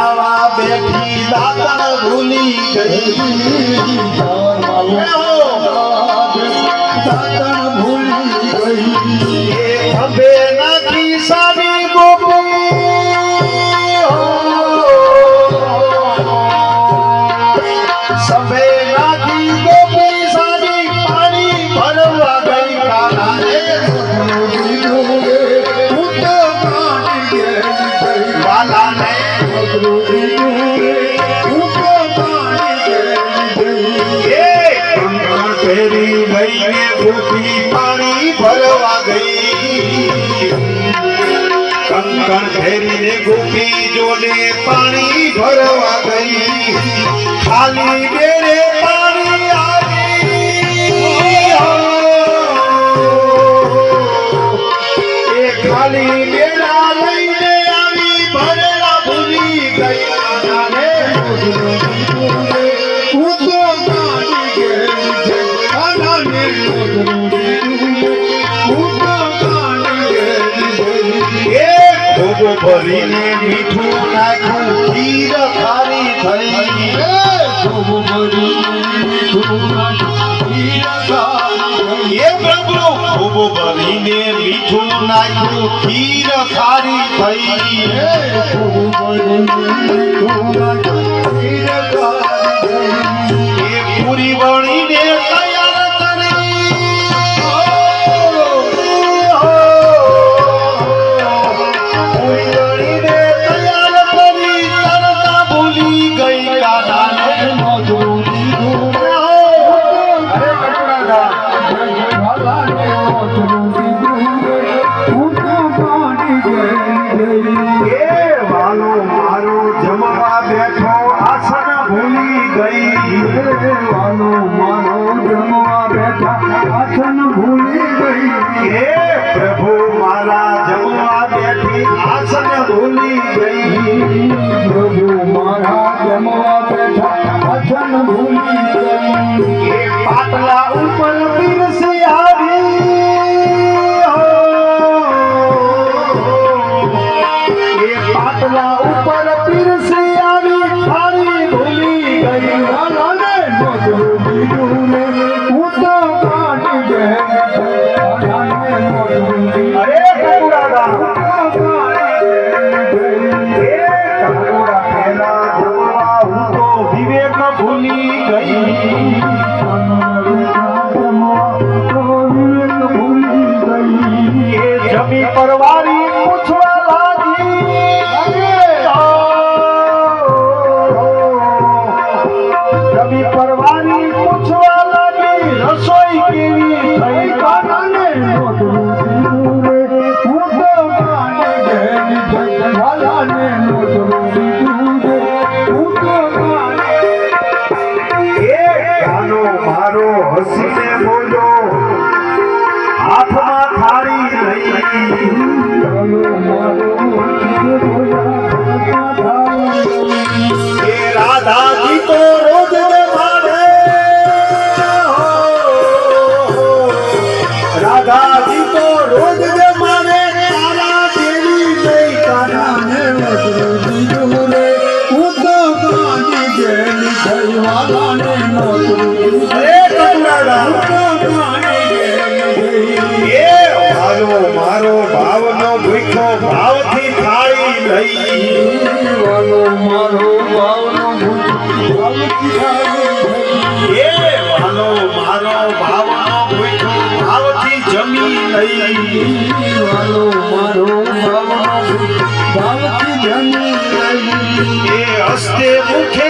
જમાવા બેઠી ભૂલી ગઈ. પહેરી લઈને ગોપી પાણી ભરવા ગઈ. કંકણ પહેરીને ગોપી જોડે પાણી ભરવા ગઈ ખાલી ભરીને મીઠું નાખ્યું ખીર ખારી થઈ નાખ્યું ખીર ખારી થઈ. પૂરી વળીને ગઈ ભૂલી ગઈ હે પ્રભુ મારા જમવા બેઠી આસન ભૂલી ગઈ પ્રભુ મારા જમવા બેઠા વચન ભૂલી ગઈ એ પાટલા ઉપર પીરસી આવી એ પાટલા ઉપર ભૂલી ગઈ જમી પરવારી પૂછવા લાગી જમી પરવારી પૂછવા રસોઈ કેવી થઈ એ મારો હસીને બોલો. હાથમાં થાળી લઈ રાધાજી તો રોજ તારા અરે ભાવથી થાળી લઈ. મારો ભાવનો ભૂખ એ મારો મારો ભાવનો ભૂખો ભાવથી જમી લઈ. વાલો મારો ભાવનો ભાવથી જમી લઈ. એ હસ્તે મુખે